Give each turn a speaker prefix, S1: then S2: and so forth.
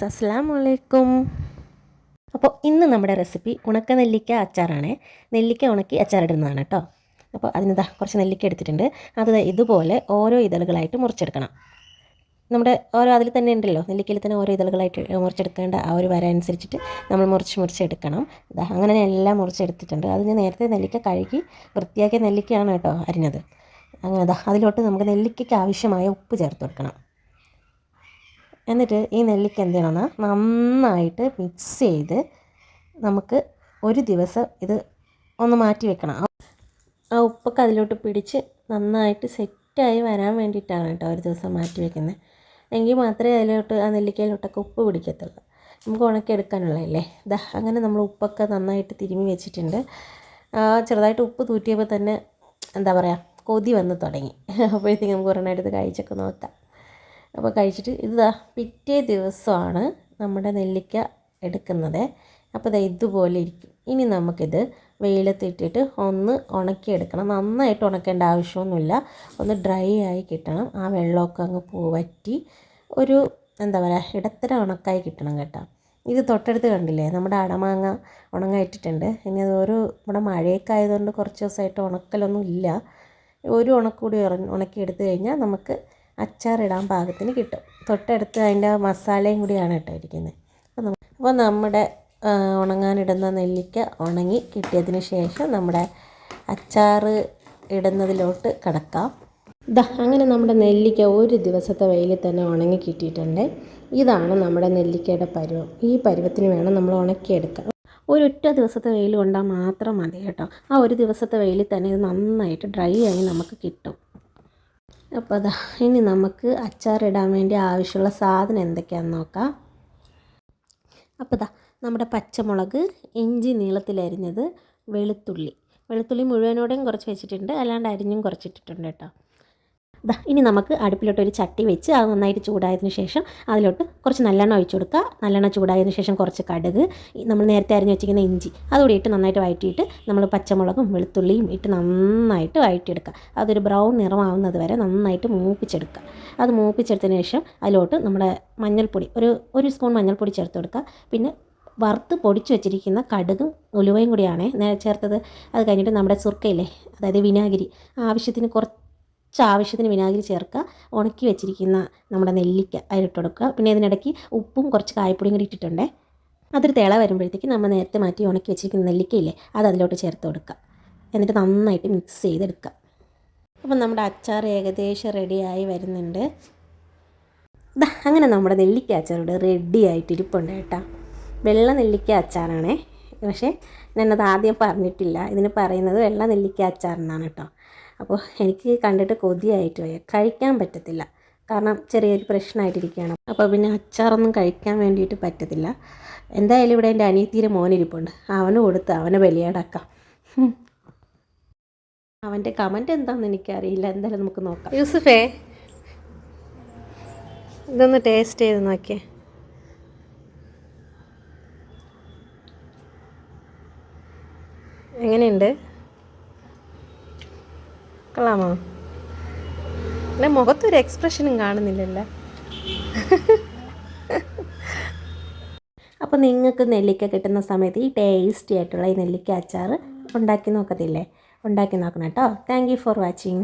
S1: Friends അസ്സാം വലൈക്കും അപ്പോൾ ഇന്ന് നമ്മുടെ റെസിപ്പി ഉണക്ക നെല്ലിക്ക അച്ചാറാണ്. നെല്ലിക്ക ഉണക്കി അച്ചാറിടുന്നതാണ് കേട്ടോ അപ്പോൾ അതിനിതാ കുറച്ച് നെല്ലിക്ക എടുത്തിട്ടുണ്ട്. അത് ഇതുപോലെ ഓരോ ഇതളുകളായിട്ട് മുറിച്ചെടുക്കണം. നമ്മുടെ ഓരോ അതിൽ തന്നെ ഉണ്ടല്ലോ നെല്ലിക്കയിൽ തന്നെ ഓരോ ഇതളുകളായിട്ട് മുറിച്ചെടുക്കേണ്ട ആ ഒരു വര അനുസരിച്ചിട്ട് നമ്മൾ മുറിച്ച് മുറിച്ചെടുക്കണം. ഇതാ അങ്ങനെ എല്ലാം മുറിച്ചെടുത്തിട്ടുണ്ട്. അത് ഞാൻ നേരത്തെ നെല്ലിക്ക കഴുകി വൃത്തിയാക്കിയ നെല്ലിക്കയാണ് കേട്ടോ അരിഞ്ഞത്. അങ്ങനെ അതാ അതിലോട്ട് നമുക്ക് നെല്ലിക്കയ്ക്ക് ആവശ്യമായ ഉപ്പ് ചേർത്ത് കൊടുക്കണം. എന്നിട്ട് ഈ നെല്ലിക്ക എന്ത് ചെയ്യണമെന്ന് നന്നായിട്ട് മിക്സ് ചെയ്ത് നമുക്ക് ഒരു ദിവസം ഇത് ഒന്ന് മാറ്റി വെക്കണം. ആ- ഉപ്പൊക്കെ അതിലോട്ട് പിടിച്ച് നന്നായിട്ട് സെറ്റായി വരാൻ വേണ്ടിയിട്ടാണ് കേട്ടോ ഒരു ദിവസം മാറ്റി വെക്കുന്നത് എങ്കിൽ മാത്രമേ അതിലോട്ട് ആ നെല്ലിക്കയിലോട്ടൊക്കെ ഉപ്പ് പിടിക്കത്തുള്ളൂ. നമുക്ക് ഉണക്കിയെടുക്കാനുള്ളതല്ലേ? ഇതാ അങ്ങനെ നമ്മൾ ഉപ്പൊക്കെ നന്നായിട്ട് തിരുമി വെച്ചിട്ടുണ്ട്. ചെറുതായിട്ട് ഉപ്പ് തൂറ്റിയപ്പോൾ തന്നെ എന്താ പറയുക കൊതി വന്ന് തുടങ്ങി. അപ്പോഴത്തേക്കും നമുക്ക് ഒരെണ്ണം എടുത്ത് കഴിച്ചൊക്കെ നോക്കാം. അപ്പോൾ കഴിച്ചിട്ട് ഇതാ പിറ്റേ ദിവസമാണ് നമ്മുടെ നെല്ലിക്ക എടുക്കുന്നത്. അപ്പോൾ ദാ ഇതുപോലെ ഇരിക്കും. ഇനി നമുക്കിത് വെയിലത്തിട്ടിട്ട് ഒന്ന് ഉണക്കിയെടുക്കണം. നന്നായിട്ട് ഉണക്കേണ്ട ആവശ്യമൊന്നുമില്ല. ഒന്ന് ഡ്രൈ ആയി കിട്ടണം. ആ വെള്ളമൊക്കെ അങ്ങ് പൂവറ്റി ഒരു എന്താ പറയുക ഇടത്തരം ഉണക്കായി കിട്ടണം കേട്ടോ. ഇത് തൊട്ടടുത്ത് കണ്ടില്ലേ നമ്മുടെ അടമാങ്ങ ഉണങ്ങായിട്ടിട്ടുണ്ട്. ഇനി അത് ഒരു ഇവിടെ മഴയൊക്കെ ആയതുകൊണ്ട് കുറച്ച് ദിവസമായിട്ട് ഉണക്കലൊന്നും ഇല്ല. ഒരു ഉണക്കൂടി ഉണക്കി ഉണക്കിയെടുത്ത് കഴിഞ്ഞാൽ നമുക്ക് അച്ചാറിടാൻ പാകത്തിന് കിട്ടും. തൊട്ടടുത്ത് അതിന്റെ മസാലയും കൂടിയാണ് കേട്ടോ ഇരിക്കുന്നത്. അപ്പോൾ നമ്മുടെ ഉണങ്ങാനിടുന്ന നെല്ലിക്ക ഉണങ്ങി കിട്ടിയതിന് ശേഷം നമ്മുടെ അച്ചാറ് ഇടുന്നതിലോട്ട് കിടക്കാം. ദാ അങ്ങനെ നമ്മുടെ നെല്ലിക്ക ഒരു ദിവസത്തെ വെയിലിൽ തന്നെ ഉണങ്ങി കിട്ടിയിട്ടുണ്ട്. ഇതാണ് നമ്മുടെ നെല്ലിക്കയുടെ പരുവം. ഈ പരുവത്തിന് വേണം നമ്മൾ ഉണക്കിയെടുക്കാം ഒരൊറ്റ ദിവസത്തെ വെയിൽ കൊണ്ടാൽ മാത്രം മതി കേട്ടോ. ആ ഒരു ദിവസത്തെ വെയിലിൽ തന്നെ ഇത് നന്നായിട്ട് ഡ്രൈ ആയി നമുക്ക് കിട്ടും. അപ്പോൾ അതാ ഇനി നമുക്ക് അച്ചാറിടാൻ വേണ്ടി ആവശ്യമുള്ള സാധനം എന്തൊക്കെയാണെന്ന് നോക്കാം. അപ്പോൾ ദാ നമ്മുടെ പച്ചമുളക് ഇഞ്ചി നീളത്തിലരിഞ്ഞത് വെളുത്തുള്ളി. വെളുത്തുള്ളി മുഴുവനോടെയും കുറച്ച് വെച്ചിട്ടുണ്ട് അല്ലാണ്ട് അരിഞ്ഞും കുറച്ചിട്ടിട്ടുണ്ട് കേട്ടോ. ദാ ഇനി നമുക്ക് അടുപ്പിലോട്ട് ഒരു ചട്ടി വെച്ച് അത് നന്നായിട്ട് ചൂടായതിന് ശേഷം അതിലോട്ട് കുറച്ച് നല്ലെണ്ണ ഒഴിച്ചു കൊടുക്കുക. നല്ലെണ്ണ ചൂടായതിന് ശേഷം കുറച്ച് കടുക് നമ്മൾ നേരത്തെ അരിഞ്ഞ് വെച്ചിരിക്കുന്ന ഇഞ്ചി അതുകൂടി ഇട്ട് നന്നായിട്ട് വഴറ്റിയിട്ട് നമ്മൾ പച്ചമുളകും വെളുത്തുള്ളിയും ഇട്ട് നന്നായിട്ട് വഴറ്റിയെടുക്കുക. അതൊരു ബ്രൗൺ നിറമാവുന്നത് വരെ നന്നായിട്ട് മൂപ്പിച്ചെടുക്കുക. അത് മൂപ്പിച്ചെടുത്തതിന് ശേഷം അതിലോട്ട് നമ്മുടെ മഞ്ഞൾപ്പൊടി ഒരു ഒരു സ്പൂൺ മഞ്ഞൾപ്പൊടി ചേർത്ത് കൊടുക്കുക. പിന്നെ വറുത്ത് പൊടിച്ചു വെച്ചിരിക്കുന്ന കടുകും ഉലുവയും കൂടിയാണ് നേരെ ചേർത്തത്. അത് കഴിഞ്ഞിട്ട് നമ്മുടെ സുർക്കയില്ലേ അതായത് വിനാഗിരി ആവശ്യത്തിന് കുറച്ച് ആവശ്യത്തിന് വിനാഗിരി ചേർക്കുക. ഉണക്കി വെച്ചിരിക്കുന്ന നമ്മുടെ നെല്ലിക്ക അതിലിട്ട് കൊടുക്കുക. പിന്നെ ഇതിനിടയ്ക്ക് ഉപ്പും കുറച്ച് കായപ്പൊടിയും കൂടി ഇട്ടിട്ടുണ്ടേ. അതൊരു തിള വരുമ്പോഴത്തേക്ക് നമ്മൾ നേരത്തെ മാറ്റി ഉണക്കി വെച്ചിരിക്കുന്ന നെല്ലിക്കയില്ലേ അത് അതിലോട്ട് ചേർത്ത് കൊടുക്കുക. എന്നിട്ട് നന്നായിട്ട് മിക്സ് ചെയ്തെടുക്കുക. അപ്പം നമ്മുടെ അച്ചാർ ഏകദേശം റെഡിയായി വരുന്നുണ്ട്. അങ്ങനെ നമ്മുടെ നെല്ലിക്ക അച്ചാറോട് റെഡി ആയിട്ട് ഇരിപ്പുണ്ട് കേട്ടോ. വെള്ള നെല്ലിക്ക അച്ചാറാണേ. പക്ഷേ ഞാനത് ആദ്യം പറഞ്ഞിട്ടില്ല. ഇതിന് പറയുന്നത് വെള്ള നെല്ലിക്ക അച്ചാർ എന്നാണ് കേട്ടോ. അപ്പോൾ എനിക്ക് കണ്ടിട്ട് കൊതിയായിട്ട് പോയി. കഴിക്കാൻ പറ്റത്തില്ല. കാരണം ചെറിയൊരു പ്രശ്നമായിട്ടിരിക്കുകയാണ്. അപ്പോൾ പിന്നെ അച്ചാറൊന്നും കഴിക്കാൻ വേണ്ടിയിട്ട് പറ്റത്തില്ല. എന്തായാലും ഇവിടെ എന്റെ അനിയത്തീരെ മോനിരിപ്പുണ്ട്. അവന് കൊടുത്ത് അവനെ ബലിയാടാക്കാം. അവന്റെ കമന്റ് എന്താണെന്ന് എനിക്കറിയില്ല. എന്തായാലും നമുക്ക് നോക്കാം. യൂസുഫേ ഇതൊന്ന് ടേസ്റ്റ് ചെയ്ത് നോക്കിയേ. എങ്ങനെയുണ്ട്? കൊള്ളാമോ? എന്റെ മുഖത്തൊരു എക്സ്പ്രഷനും കാണുന്നില്ലല്ലോ? അപ്പോൾ നിങ്ങൾക്ക് നെല്ലിക്ക കിട്ടുന്ന സമയത്ത് ഈ ടേസ്റ്റി ആയിട്ടുള്ള ഈ നെല്ലിക്ക അച്ചാർ ഉണ്ടാക്കി നോക്കത്തില്ലേ? ഉണ്ടാക്കി നോക്കണം കേട്ടോ. Thank for watching